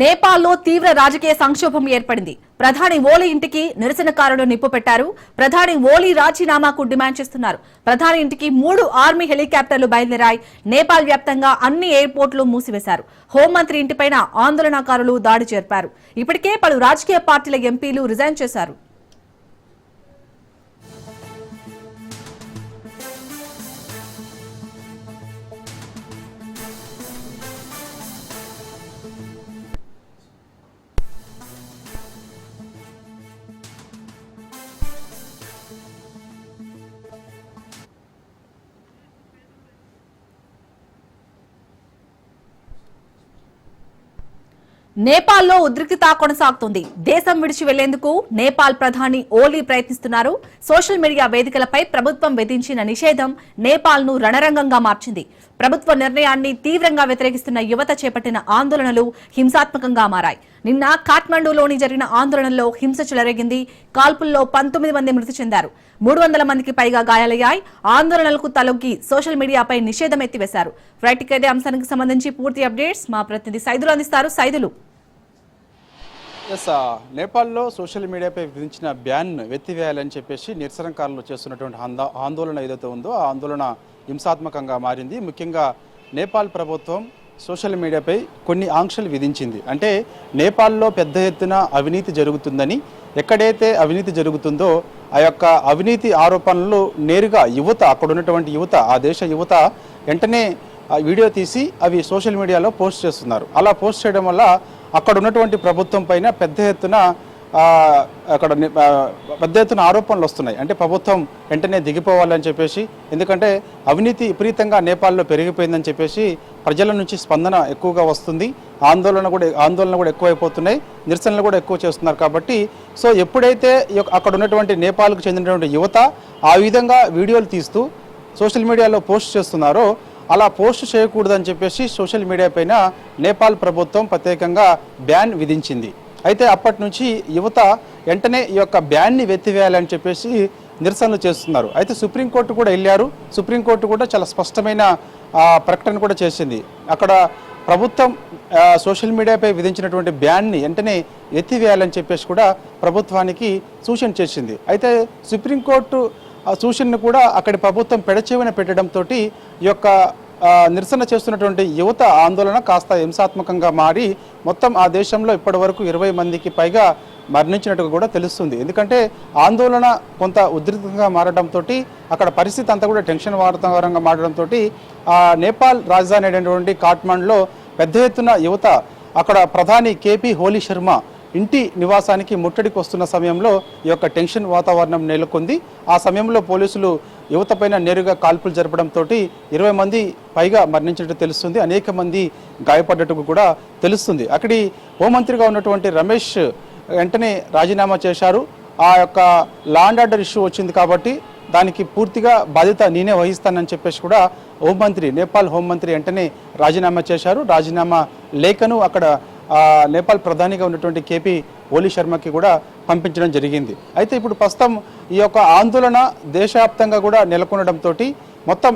నేపాల్లో తీవ్ర రాజకీయ సంక్షోభం ఏర్పడింది. ప్రధాని ఓలీ ఇంటికి నిరసనకారులు నిప్పు పెట్టారు. ప్రధాని ఓలీ రాజీనామాకు డిమాండ్ చేస్తున్నారు. ప్రధాని ఇంటికి మూడు ఆర్మీ హెలికాప్టర్లు బయలుదేరాయి. నేపాల్ వ్యాప్తంగా అన్ని ఎయిర్పోర్టులు మూసివేశారు. హోంమంత్రి ఇంటిపైన ఆందోళనకారులు దాడి చేర్పారు. ఇప్పటికే పలు రాజకీయ పార్టీల ఎంపీలు రిజైన్ చేశారు. నేపాల్లో ఉద్రిక్తత కొనసాగుతుంది. దేశం విడిచి వెళ్ళేందుకు నేపాల్ ప్రధాని ఓలీ ప్రయత్నిస్తున్నారు. సోషల్ మీడియా వేదికలపై ప్రభుత్వం విధించిన నిషేధం నేపాల్ను రణరంగంగా మార్చింది. ప్రభుత్వ నిర్ణయాన్ని తీవ్రంగా వ్యతిరేకిస్తున్న యువత చేపట్టిన ఆందోళనలు హింసాత్మకంగా మారాయి. నిన్న కాఠ్మండూలోని జరిగిన ఆందోళనలో హింస చెలరేగింది. కాల్పుల్లో పంతొమ్మిది మంది మృతి చెందారు. మూడు వందల మందికి పైగా గాయాలయ్యాయి. ఆందోళనలకు తలొగ్గి సోషల్ మీడియాపై నిషేధం ఎత్తివేశారు. రైట్ ఇదే అంశానికి సంబంధించి పూర్తి అప్డేట్స్ మా ప్రతినిధి సైదులు అందిస్తారు. సైదులు. ఎస్ నేపాల్లో సోషల్ మీడియాపై విధించిన బ్యాన్ ఎత్తివేయాలని చెప్పేసి నిరసనకారులు చేస్తున్నటువంటి ఆందోళన ఏదైతే ఉందో ఆ ఆందోళన హింసాత్మకంగా మారింది. ముఖ్యంగా నేపాల్ ప్రభుత్వం సోషల్ మీడియాపై కొన్ని ఆంక్షలు విధించింది. అంటే నేపాల్లో పెద్ద ఎత్తున అవినీతి జరుగుతుందని ఎక్కడైతే అవినీతి జరుగుతుందో ఆ యొక్క అవినీతి ఆరోపణలు నేరుగా యువత అక్కడ ఉన్నటువంటి యువత ఆ దేశ యువత వెంటనే ఆ వీడియో తీసి అవి సోషల్ మీడియాలో పోస్ట్ చేస్తున్నారు. అలా పోస్ట్ చేయడం వల్ల అక్కడ ఉన్నటువంటి ప్రభుత్వం పైన పెద్ద ఎత్తున అక్కడ పెద్ద ఎత్తున ఆరోపణలు వస్తున్నాయి. అంటే ప్రభుత్వం వెంటనే దిగిపోవాలని చెప్పేసి ఎందుకంటే అవినీతి విపరీతంగా నేపాల్లో పెరిగిపోయిందని చెప్పేసి ప్రజల నుంచి స్పందన ఎక్కువగా వస్తుంది. ఆందోళన కూడా ఆందోళన కూడా ఎక్కువైపోతున్నాయి. నిరసనలు కూడా ఎక్కువ చేస్తున్నారు కాబట్టి. సో ఎప్పుడైతే అక్కడ ఉన్నటువంటి నేపాల్కు చెందినటువంటి యువత ఆ విధంగా వీడియోలు తీస్తూ సోషల్ మీడియాలో పోస్ట్ చేస్తున్నారో అలా పోస్ట్ చేయకూడదని చెప్పేసి సోషల్ మీడియా పైన నేపాల్ ప్రభుత్వం ప్రత్యేకంగా బ్యాన్ విధించింది. అయితే అప్పటి నుంచి యువత వెంటనే ఈ యొక్క బ్యాన్ని వెత్తివేయాలని చెప్పేసి నిరసనలు చేస్తున్నారు. అయితే సుప్రీంకోర్టు కూడా వెళ్ళారు. సుప్రీంకోర్టు కూడా చాలా స్పష్టమైన ప్రకటన కూడా చేసింది. అక్కడ ప్రభుత్వం సోషల్ మీడియాపై విధించినటువంటి బ్యాన్ని వెంటనే ఎత్తివేయాలని చెప్పేసి కూడా ప్రభుత్వానికి సూచన చేసింది. అయితే సుప్రీంకోర్టు సూచనను కూడా అక్కడి ప్రభుత్వం పెడచేవిన పెట్టడంతో ఈ యొక్క నిరసన చేస్తున్నటువంటి యువత ఆందోళన కాస్త హింసాత్మకంగా మారి మొత్తం ఆ దేశంలో ఇప్పటి వరకు ఇరవై మందికి పైగా మరణించినట్టుగా కూడా తెలుస్తుంది. ఎందుకంటే ఆందోళన కొంత ఉధృతంగా మారడంతో అక్కడ పరిస్థితి అంతా కూడా టెన్షన్ వాతావరణంగా మారడంతో నేపాల్ రాజధాని అయినటువంటి కాఠ్మండ్లో పెద్ద ఎత్తున యువత అక్కడ ప్రధాని కేపీ హోలీ శర్మ ఇంటి నివాసానికి ముట్టడికి వస్తున్న సమయంలో ఈ యొక్క టెన్షన్ వాతావరణం నెలకొంది. ఆ సమయంలో పోలీసులు యువతపైన నేరుగా కాల్పులు జరపడంతో ఇరవై మంది పైగా మరణించినట్టు తెలుస్తుంది. అనేక మంది గాయపడ్డట్టు కూడా తెలుస్తుంది. అక్కడి హోంమంత్రిగా ఉన్నటువంటి రమేష్ వెంటనే రాజీనామా చేశారు. ఆ యొక్క లాండ్ ఆర్డర్ ఇష్యూ వచ్చింది కాబట్టి దానికి పూర్తిగా బాధ్యత నేనే వహిస్తానని చెప్పేసి కూడా హోంమంత్రి నేపాల్ హోంమంత్రి వెంటనే రాజీనామా చేశారు. రాజీనామా లేఖను అక్కడ నేపాల్ ప్రధానిగా ఉన్నటువంటి కేపీ ఓలీ శర్మకి కూడా పంపించడం జరిగింది. అయితే ఇప్పుడు ప్రస్తుతం ఈ యొక్క ఆందోళన దేశవ్యాప్తంగా కూడా నెలకొనడంతో మొత్తం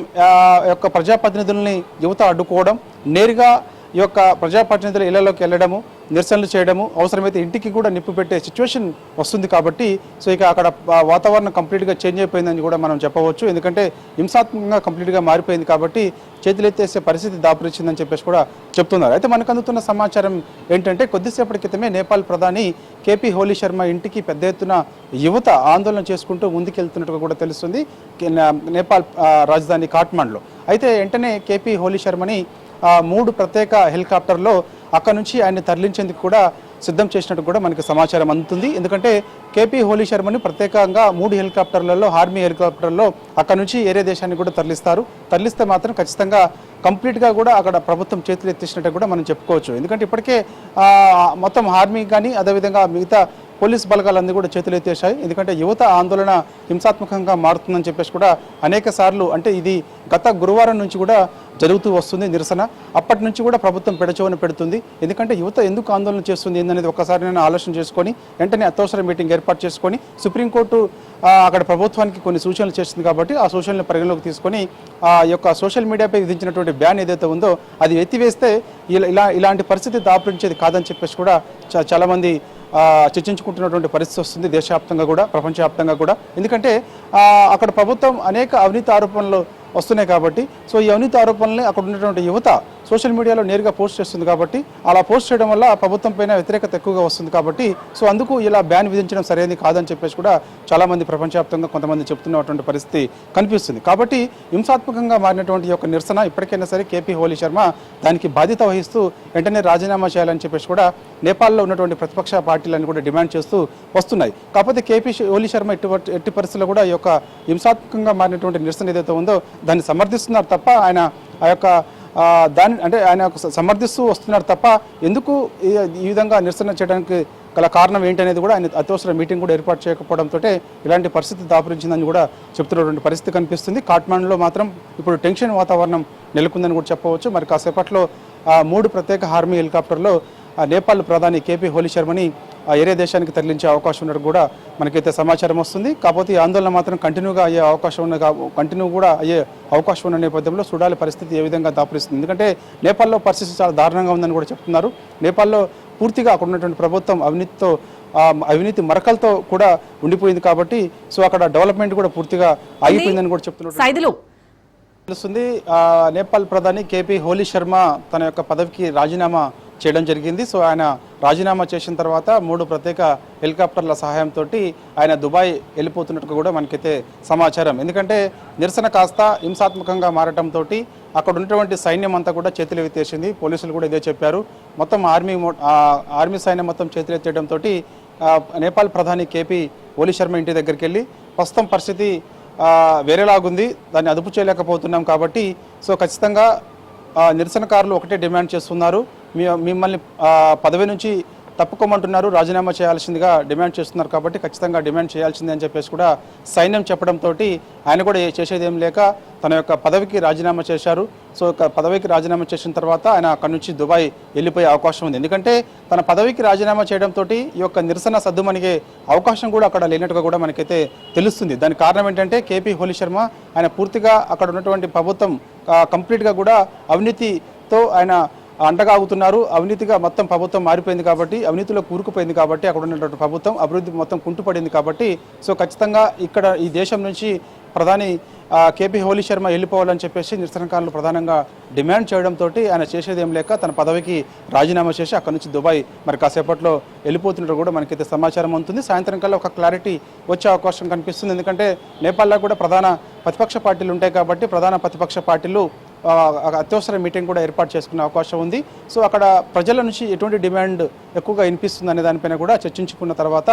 యొక్క ప్రజాప్రతినిధుల్ని యువత అడ్డుకోవడం నేరుగా ఈ యొక్క ప్రజాప్రతినిధుల ఇళ్ళలోకి వెళ్ళడము నిరసనలు చేయడము అవసరమైతే ఇంటికి కూడా నిప్పు పెట్టే సిచ్యువేషన్ వస్తుంది కాబట్టి సో ఇక అక్కడ వాతావరణం కంప్లీట్గా చేంజ్ అయిపోయిందని కూడా మనం చెప్పవచ్చు. ఎందుకంటే హింసాత్మకంగా కంప్లీట్గా మారిపోయింది కాబట్టి చేతులెత్తేసే పరిస్థితి దాపురించిందని చెప్పేసి కూడా చెప్తున్నారు. అయితే మనకు అందుతున్న సమాచారం ఏంటంటే కొద్దిసేపటి క్రితమే నేపాల్ ప్రధాని కేపీ హోలీ శర్మ ఇంటికి పెద్ద ఎత్తున యువత ఆందోళన చేసుకుంటూ ముందుకెళ్తున్నట్టుగా కూడా తెలుస్తుంది నేపాల్ రాజధాని కాఠ్మండ్లో. అయితే వెంటనే కేపీ హోలీ శర్మని మూడు ప్రత్యేక హెలికాప్టర్లో అక్కడ నుంచి ఆయన్ని తరలించేందుకు కూడా సిద్ధం చేసినట్టు కూడా మనకి సమాచారం అందుతుంది. ఎందుకంటే కేపీ హోలీ శర్మని ప్రత్యేకంగా మూడు హెలికాప్టర్లలో ఆర్మీ హెలికాప్టర్లో అక్కడ నుంచి ఏరే దేశానికి కూడా తరలిస్తారు. తరలిస్తే మాత్రం ఖచ్చితంగా కంప్లీట్గా కూడా అక్కడ ప్రభుత్వం చేతులు ఎత్తేసినట్టు కూడా మనం చెప్పుకోవచ్చు. ఎందుకంటే ఇప్పటికే మొత్తం ఆర్మీ కానీ అదేవిధంగా మిగతా పోలీస్ బలగాలన్నీ కూడా చేతులు ఎత్తేసాయి ఎందుకంటే యువత ఆందోళన హింసాత్మకంగా మారుతుందని చెప్పేసి కూడా అనేక సార్లు అంటే ఇది గత గురువారం నుంచి కూడా జరుగుతూ వస్తుంది నిరసన. అప్పటి నుంచి కూడా ప్రభుత్వం పెడచోవని పెడుతుంది. ఎందుకంటే యువత ఎందుకు ఆందోళన చేస్తుంది ఏందనేది ఒక్కసారి నేను ఆలోచన చేసుకొని వెంటనే అత్యవసర మీటింగ్ ఏర్పాటు చేసుకొని సుప్రీంకోర్టు అక్కడ ప్రభుత్వానికి కొన్ని సూచనలు చేస్తుంది కాబట్టి ఆ సూచనలు పరిగణలోకి తీసుకొని ఆ యొక్క సోషల్ మీడియాపై విధించినటువంటి బ్యాన్ ఏదైతే ఉందో అది ఎత్తివేస్తే ఇలా ఇలా ఇలాంటి పరిస్థితి దాపురించేది కాదని చెప్పేసి కూడా చాలామంది చర్చించుకుంటున్నటువంటి పరిస్థితి వస్తుంది దేశవ్యాప్తంగా కూడా ప్రపంచవ్యాప్తంగా కూడా. ఎందుకంటే అక్కడ ప్రభుత్వం అనేక అవినీతి ఆరోపణలు వస్తున్నాయి కాబట్టి సో ఈ అవినీతి ఆరోపణల్ని అక్కడ ఉన్నటువంటి యువత సోషల్ మీడియాలో నేరుగా పోస్ట్ చేస్తుంది కాబట్టి అలా పోస్ట్ చేయడం వల్ల ఆ ప్రభుత్వం పైన వ్యతిరేకత ఎక్కువగా వస్తుంది కాబట్టి సో అందుకు ఇలా బ్యాన్ విధించడం సరైనది కాదని చెప్పేసి కూడా చాలామంది ప్రపంచవ్యాప్తంగా కొంతమంది చెప్తున్నటువంటి పరిస్థితి కనిపిస్తుంది. కాబట్టి హింసాత్మకంగా మారినటువంటి ఈ యొక్క నిరసన ఇప్పటికైనా సరే కేపీ హోలీ శర్మ దానికి బాధ్యత వహిస్తూ వెంటనే రాజీనామా చేయాలని చెప్పేసి కూడా నేపాల్లో ఉన్నటువంటి ప్రతిపక్ష పార్టీలను కూడా డిమాండ్ చేస్తూ వస్తున్నాయి. కాకపోతే కేపీ హోలీ శర్మ ఎట్టి ఎట్టి పరిస్థితుల్లో కూడా ఈ యొక్క హింసాత్మకంగా మారినటువంటి నిరసన ఏదైతే ఉందో దాన్ని సమర్థిస్తున్నారు తప్ప ఆయన ఆ యొక్క దాని దాన్ని అంటే ఆయన సమర్థిస్తూ వస్తున్నారు తప్ప ఎందుకు ఈ విధంగా నిరసన చేయడానికి గల కారణం ఏంటనేది కూడా ఆయన అత్యవసర మీటింగ్ కూడా ఏర్పాటు చేయకపోవడంతో ఇలాంటి పరిస్థితి దాపురించిందని కూడా చెప్తున్నటువంటి పరిస్థితి కనిపిస్తుంది. కాట్మాండ్లో మాత్రం ఇప్పుడు టెన్షన్ వాతావరణం నెలకొందని కూడా చెప్పవచ్చు. మరి కాసేపట్లో మూడు ప్రత్యేక ఆర్మీ హెలికాప్టర్లో నేపాల్ ప్రధాని కేపీ హోలీ శర్మని ఏరే దేశానికి తరలించే అవకాశం ఉన్నట్టు కూడా మనకైతే సమాచారం వస్తుంది. కాకపోతే ఈ ఆందోళన మాత్రం కంటిన్యూగా అయ్యే అవకాశం ఉన్న కంటిన్యూ కూడా అయ్యే అవకాశం ఉన్న నేపథ్యంలో చూడాలి పరిస్థితి ఏ విధంగా దాపురిస్తుంది. ఎందుకంటే నేపాల్లో పరిస్థితి చాలా దారుణంగా ఉందని కూడా చెప్తున్నారు. నేపాల్లో పూర్తిగా అక్కడ ఉన్నటువంటి ప్రభుత్వం అవినీతితో అవినీతి మరకలతో కూడా ఉండిపోయింది కాబట్టి సో అక్కడ డెవలప్మెంట్ కూడా పూర్తిగా ఆగిపోయిందని కూడా చెప్తున్నారు తెలుస్తుంది. నేపాల్ ప్రధాని కేపీ హోలీ శర్మ తన యొక్క పదవికి రాజీనామా చేయడం జరిగింది. సో ఆయన రాజీనామా చేసిన తర్వాత మూడు ప్రత్యేక హెలికాప్టర్ల సహాయంతో ఆయన దుబాయ్ వెళ్ళిపోతున్నట్టు కూడా మనకైతే సమాచారం. ఎందుకంటే నిరసన కాస్త హింసాత్మకంగా మారటంతో అక్కడ ఉన్నటువంటి సైన్యం అంతా కూడా చేతులు ఎత్తేసింది. పోలీసులు కూడా ఇదే చెప్పారు. మొత్తం ఆర్మీ ఆర్మీ సైన్యం మొత్తం చేతులు ఎత్తేయడంతో నేపాల్ ప్రధాని కేపీ ఓలీ శర్మ ఇంటి దగ్గరికి వెళ్ళి ప్రస్తుతం పరిస్థితి వేరేలాగుంది. దాన్ని అదుపు చేయలేకపోతున్నాం కాబట్టి సో ఖచ్చితంగా నిరసనకారులు ఒకటే డిమాండ్ చేస్తున్నారు. మిమ్మల్ని పదవి నుంచి తప్పుకోమంటున్నారు రాజీనామా చేయాల్సిందిగా డిమాండ్ చేస్తున్నారు కాబట్టి ఖచ్చితంగా డిమాండ్ చేయాల్సిందే అని చెప్పేసి కూడా సైన్యం చెప్పడంతో ఆయన కూడా చేసేదేం చేసేది ఏం లేక తన యొక్క పదవికి రాజీనామా చేశారు. సో పదవికి రాజీనామా చేసిన తర్వాత ఆయన అక్కడి నుంచి దుబాయ్ వెళ్ళిపోయే అవకాశం ఉంది. ఎందుకంటే తన పదవికి రాజీనామా చేయడంతో ఈ యొక్క నిరసన సద్దుమణిగే అవకాశం కూడా అక్కడ లేనట్టుగా కూడా మనకైతే తెలుస్తుంది. దానికి కారణం ఏంటంటే కేపీ హోలీ శర్మ ఆయన పూర్తిగా అక్కడ ఉన్నటువంటి ప్రభుత్వం కంప్లీట్గా కూడా అవినీతితో ఆయన అండగాగుతున్నారు. అవినీతిగా మొత్తం ప్రభుత్వం మారిపోయింది కాబట్టి అవినీతిలో కూరుకుపోయింది కాబట్టి అక్కడ ఉన్నటువంటి ప్రభుత్వం అభివృద్ధి మొత్తం కుంటుపడింది కాబట్టి సో ఖచ్చితంగా ఇక్కడ ఈ దేశం నుంచి ప్రధాని కేపీ హోలీ శర్మ వెళ్ళిపోవాలని చెప్పేసి నిరసనకారులు ప్రధానంగా డిమాండ్ చేయడంతో ఆయన చేసేది ఏం లేక తన పదవికి రాజీనామా చేసి అక్కడి నుంచి దుబాయ్ మరి కాసేపట్లో వెళ్ళిపోతున్నట్టు కూడా మనకైతే సమాచారం ఉంటుంది సాయంత్రం కల్లా ఒక క్లారిటీ వచ్చే అవకాశం కనిపిస్తుంది. ఎందుకంటే నేపాల్లో కూడా ప్రధాన ప్రతిపక్ష పార్టీలు ఉంటాయి కాబట్టి ప్రధాన ప్రతిపక్ష పార్టీలు అత్యవసర మీటింగ్ కూడా ఏర్పాటు చేసుకునే అవకాశం ఉంది. సో అక్కడ ప్రజల నుంచి ఎటువంటి డిమాండ్ ఎక్కువగా వినిపిస్తుంది అనే దానిపైన కూడా చర్చించుకున్న తర్వాత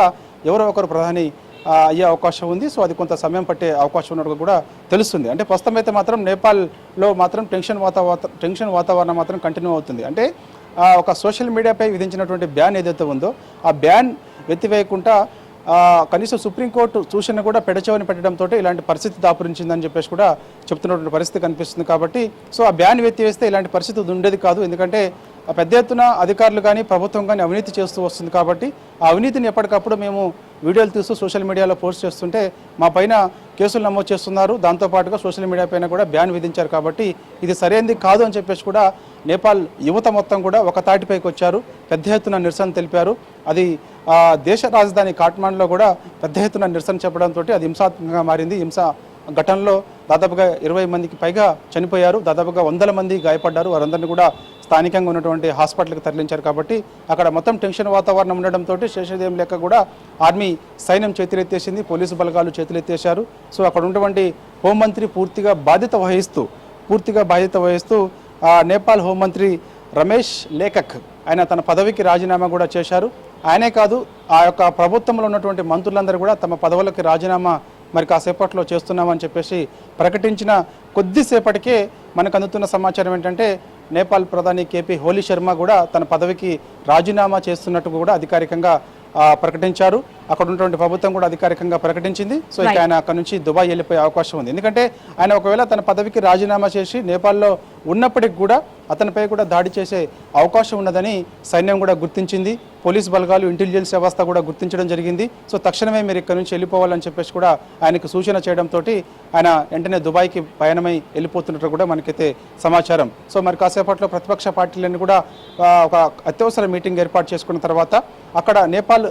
ఎవరో ఒకరు ప్రధాని అయ్యే అవకాశం ఉంది. సో అది కొంత సమయం పట్టే అవకాశం ఉన్నట్టు కూడా తెలుస్తుంది. అంటే ప్రస్తుతం అయితే మాత్రం నేపాల్లో మాత్రం టెన్షన్ వాతావరణ టెన్షన్ వాతావరణం మాత్రం కంటిన్యూ అవుతుంది. అంటే ఒక సోషల్ మీడియాపై విధించినటువంటి బ్యాన్ ఏదైతే ఉందో ఆ బ్యాన్ ఎత్తివేయకుండా కనీసం సుప్రీంకోర్టు సూచన కూడా పెడచవని పెట్టడంతో ఇలాంటి పరిస్థితి దాపురించిందని చెప్పేసి కూడా చెప్తున్నటువంటి పరిస్థితి కనిపిస్తుంది కాబట్టి సో ఆ బ్యాన్ ఎత్తివేస్తే ఇలాంటి పరిస్థితి ఉండేది కాదు. ఎందుకంటే పెద్ద ఎత్తున అధికారులు కానీ ప్రభుత్వం కానీ అవినీతి చేస్తూ వస్తుంది కాబట్టి ఆ అవినీతిని ఎప్పటికప్పుడు మేము వీడియోలు తీస్తూ సోషల్ మీడియాలో పోస్ట్ చేస్తుంటే మా పైన కేసులు నమోదు చేస్తున్నారు. దాంతోపాటుగా సోషల్ మీడియా పైన కూడా బ్యాన్ విధించారు కాబట్టి ఇది సరైనది కాదు అని చెప్పేసి కూడా నేపాల్ యువత మొత్తం కూడా ఒక తాటిపైకి వచ్చారు. పెద్ద ఎత్తున నిరసన తెలిపారు. అది దేశ రాజధాని కాట్మాండ్లో కూడా పెద్ద ఎత్తున నిరసన చెప్పడంతో అది హింసాత్మకంగా మారింది. హింస ఘటనలో దాదాపుగా ఇరవై మందికి పైగా చనిపోయారు దాదాపుగా వందల మంది గాయపడ్డారు. వారందరినీ కూడా స్థానికంగా ఉన్నటువంటి హాస్పిటల్కి తరలించారు కాబట్టి అక్కడ మొత్తం టెన్షన్ వాతావరణం ఉండడంతో శేషదేం లెక్క కూడా ఆర్మీ సైన్యం చేతులెత్తేసింది పోలీసు బలగాలు చేతులెత్తేశారు. సో అక్కడ ఉన్నటువంటి హోంమంత్రి పూర్తిగా బాధ్యత వహిస్తూ పూర్తిగా బాధ్యత వహిస్తూ ఆ, నేపాల్ హోంమంత్రి రమేష్ లేఖక్ ఆయన తన పదవికి రాజీనామా కూడా చేశారు. ఆయనే కాదు ఆ యొక్క ప్రభుత్వంలో ఉన్నటువంటి మంత్రులందరూ కూడా తమ పదవులకు రాజీనామా మరి కాసేపట్లో చేస్తున్నామని చెప్పేసి ప్రకటించిన కొద్దిసేపటికే మనకు అందుతున్న సమాచారం ఏంటంటే నేపాల్ ప్రధాని కేపీ హోలీ శర్మ కూడా తన పదవికి రాజీనామా చేస్తున్నట్టు కూడా అధికారికంగా ప్రకటించారు. అక్కడ ఉన్నటువంటి ప్రభుత్వం కూడా అధికారికంగా ప్రకటించింది. సో ఇక. ఆయన అక్కడ నుంచి దుబాయ్ వెళ్ళిపోయే అవకాశం ఉంది. ఎందుకంటే ఆయన ఒకవేళ తన పదవికి రాజీనామా చేసి నేపాల్లో ఉన్నప్పటికి కూడా అతనిపై కూడా దాడి చేసే అవకాశం ఉన్నదని సైన్యం కూడా గుర్తించింది. పోలీస్ బలగాలు ఇంటెలిజెన్స్ వ్యవస్థ కూడా గుర్తించడం జరిగింది. సో తక్షణమే మీరు ఇక్కడ నుంచి వెళ్ళిపోవాలని చెప్పేసి కూడా ఆయనకు సూచన చేయడంతో ఆయన వెంటనే దుబాయ్కి పయనమై వెళ్ళిపోతున్నట్టు కూడా మనకైతే సమాచారం. సో మరి కాసేపట్లో ప్రతిపక్ష పార్టీలన్నీ కూడా ఒక అత్యవసర మీటింగ్ ఏర్పాటు చేసుకున్న తర్వాత అక్కడ నేపాల్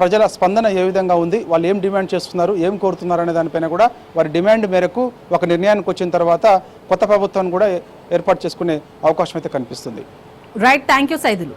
ప్రజల స్పందన ఏ విధంగా ఉంది వాళ్ళు ఏం డిమాండ్ చేస్తున్నారు ఏం కోరుతున్నారు అనే దానిపైన కూడా వారి డిమాండ్ మేరకు ఒక నిర్ణయానికి వచ్చిన తర్వాత కొత్త ప్రభుత్వాన్ని కూడా ఏర్పాటు చేసుకునే అవకాశం అయితే కనిపిస్తుంది. Right thank you Saidulu